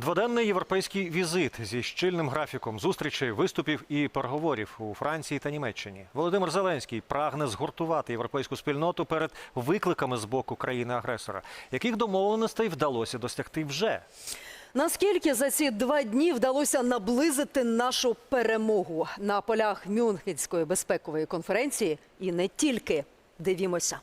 Дводенний європейський візит зі щільним графіком зустрічей, виступів і переговорів у Франції та Німеччині. Володимир Зеленський прагне згуртувати європейську спільноту перед викликами з боку країни-агресора, яких домовленостей вдалося досягти вже. Наскільки за ці два дні вдалося наблизити нашу перемогу на полях Мюнхенської безпекової конференції і не тільки дивімося.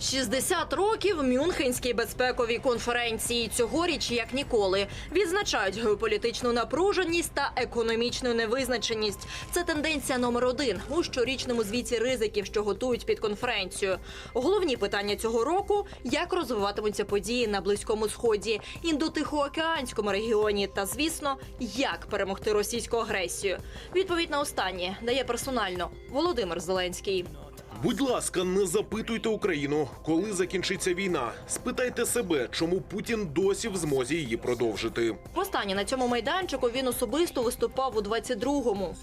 60 років Мюнхенській безпековій конференції цьогоріч, як ніколи, відзначають геополітичну напруженість та економічну невизначеність. Це тенденція номер один у щорічному звіті ризиків, що готують під конференцію. Головні питання цього року: як розвиватимуться події на близькому сході, індотихоокеанському регіоні, та звісно, як перемогти російську агресію. Відповідь на останнє дає персонально Володимир Зеленський. Будь ласка, не запитуйте Україну, коли закінчиться війна. Спитайте себе, чому Путін досі в змозі її продовжити. Востаннє на цьому майданчику він особисто виступав у 22-му.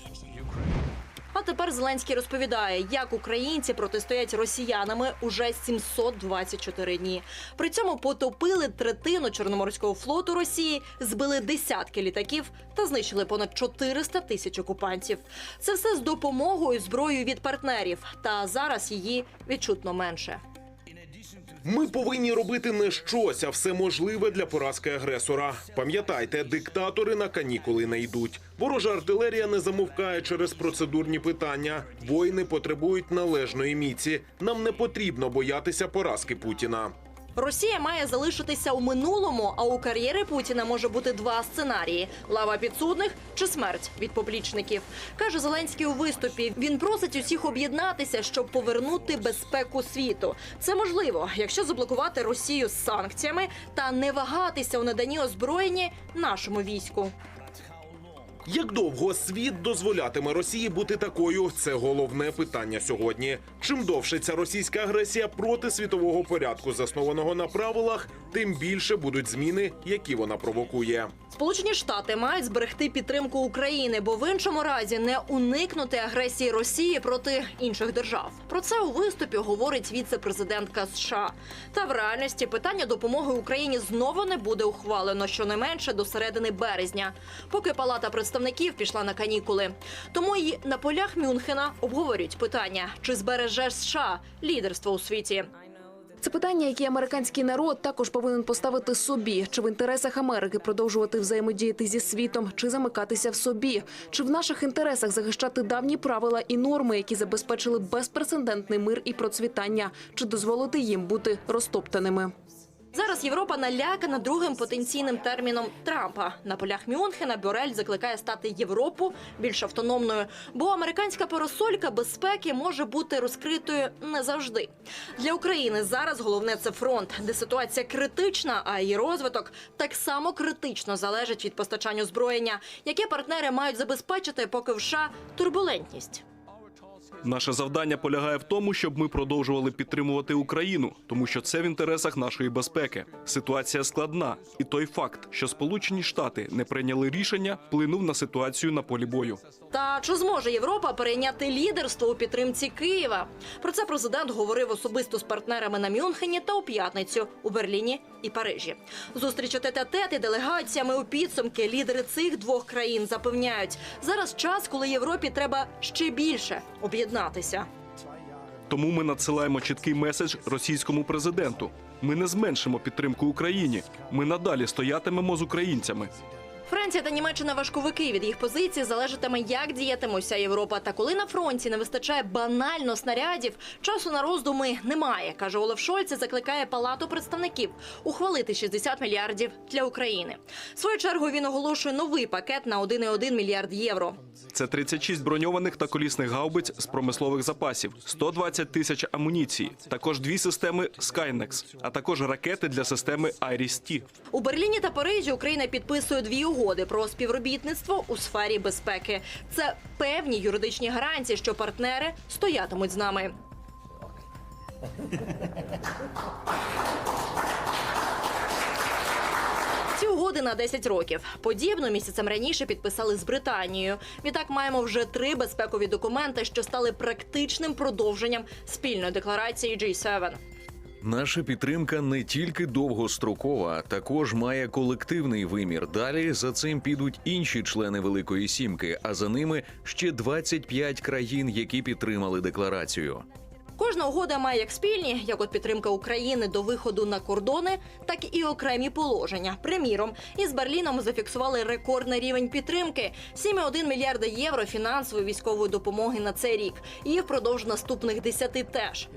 А тепер Зеленський розповідає, як українці протистоять росіянами уже 724 дні. При цьому потопили третину Чорноморського флоту Росії, збили десятки літаків та знищили понад 400 тисяч окупантів. Це все з допомогою зброєю від партнерів. Та зараз її відчутно менше. Ми повинні робити не щось, а все можливе для поразки агресора. Пам'ятайте, диктатори на канікули не йдуть. Ворожа артилерія не замовкає через процедурні питання. Воїни потребують належної міці. Нам не потрібно боятися поразки Путіна. Росія має залишитися у минулому, а у кар'єри Путіна може бути два сценарії: лава підсудних чи смерть від поплічників. каже Зеленський у виступі. Він просить усіх об'єднатися, щоб повернути безпеку світу. Це можливо, якщо заблокувати Росію з санкціями та не вагатися у наданні озброєння нашому війську. Як довго світ дозволятиме Росії бути такою? Це головне питання сьогодні. Чим довше ця російська агресія проти світового порядку, заснованого на правилах, тим більше будуть зміни, які вона провокує. Сполучені Штати мають зберегти підтримку України, бо в іншому разі не уникнути агресії Росії проти інших держав. Про це у виступі говорить віце-президентка США. Та в реальності питання допомоги Україні знову не буде ухвалено щонайменше до середини березня, поки Палата представників пішла на канікули. Тому і на полях Мюнхена обговорюють питання, чи збереже США лідерство у світі. Це питання, які американський народ також повинен поставити собі: чи в інтересах Америки продовжувати взаємодіяти зі світом, чи замикатися в собі, чи в наших інтересах захищати давні правила і норми, які забезпечили безпрецедентний мир і процвітання, чи дозволити їм бути розтоптаними. Зараз Європа налякана другим потенційним терміном Трампа. На полях Мюнхена Борель закликає стати Європу більш автономною, бо американська парасолька безпеки може бути розкритою не завжди. Для України зараз головне це фронт, де ситуація критична, а її розвиток так само критично залежить від постачання озброєння, яке партнери мають забезпечити, поки в США турбулентність. Наше завдання полягає в тому, щоб ми продовжували підтримувати Україну, тому що це в інтересах нашої безпеки. Ситуація складна, і той факт, що Сполучені Штати не прийняли рішення, вплинув на ситуацію на полі бою. Та чи зможе Європа перейняти лідерство у підтримці Києва? Про це президент говорив особисто з партнерами на Мюнхені та у п'ятницю у Берліні і Парижі. Зустріч тет-а-тет і делегаціями у підсумки лідери цих двох країн запевняють, зараз час, коли Європі треба ще більше об'єднатися. Тому ми надсилаємо чіткий меседж російському президенту. Ми не зменшимо підтримку Україні. Ми надалі стоятимемо з українцями. Франція та Німеччина важковики від їх позицій залежатиме, як діятиме вся Європа. Та коли на фронті не вистачає банально снарядів, часу на роздуми немає, каже Олаф Шольц. і Закликає палату представників ухвалити 60 мільярдів для України. В свою чергу він оголошує новий пакет на 1,1 мільярд євро. Це 36 броньованих та колісних гаубиць з промислових запасів, 120 тисяч амуніції, також дві системи Skynex, а також ракети для системи Iris-T. У Берліні та Парижі Україна підписує дві угоди про співробітництво у сфері безпеки. Це певні юридичні гарантії, що партнери стоятимуть з нами. Ці угоди на 10 років. Подібно місяцем раніше підписали з Британією. Відтак маємо вже три безпекові документи, що стали практичним продовженням спільної декларації G7. Наша підтримка не тільки довгострокова, також має колективний вимір. Далі за цим підуть інші члени Великої Сімки, а за ними ще 25 країн, які підтримали декларацію. Кожна угода має як спільні, як от підтримка України до виходу на кордони, так і окремі положення. Приміром, із Берліном зафіксували рекордний рівень підтримки 7,1 мільярда євро фінансової військової допомоги на цей рік. І впродовж наступних десяти теж.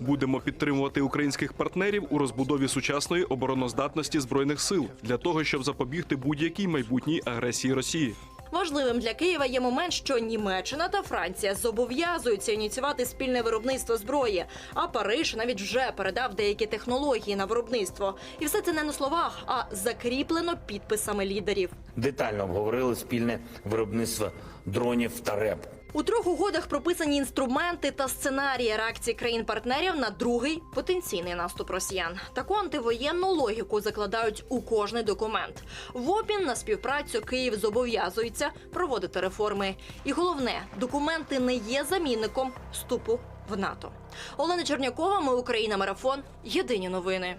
Будемо підтримувати українських партнерів у розбудові сучасної обороноздатності збройних сил для того, щоб запобігти будь-якій майбутній агресії Росії. Важливим для Києва є момент, що Німеччина та Франція зобов'язуються ініціювати спільне виробництво зброї. А Париж навіть вже передав деякі технології на виробництво. І все це не на словах, а закріплено підписами лідерів. детально обговорили спільне виробництво дронів та РЕП. У трьох угодах прописані інструменти та сценарії реакції країн-партнерів на другий потенційний наступ росіян. Таку антивоєнну логіку закладають у кожний документ. В обмін на співпрацю Київ зобов'язується проводити реформи. І головне, документи не є замінником вступу в НАТО. Олена Чернякова, ми Україна, марафон. Єдині новини.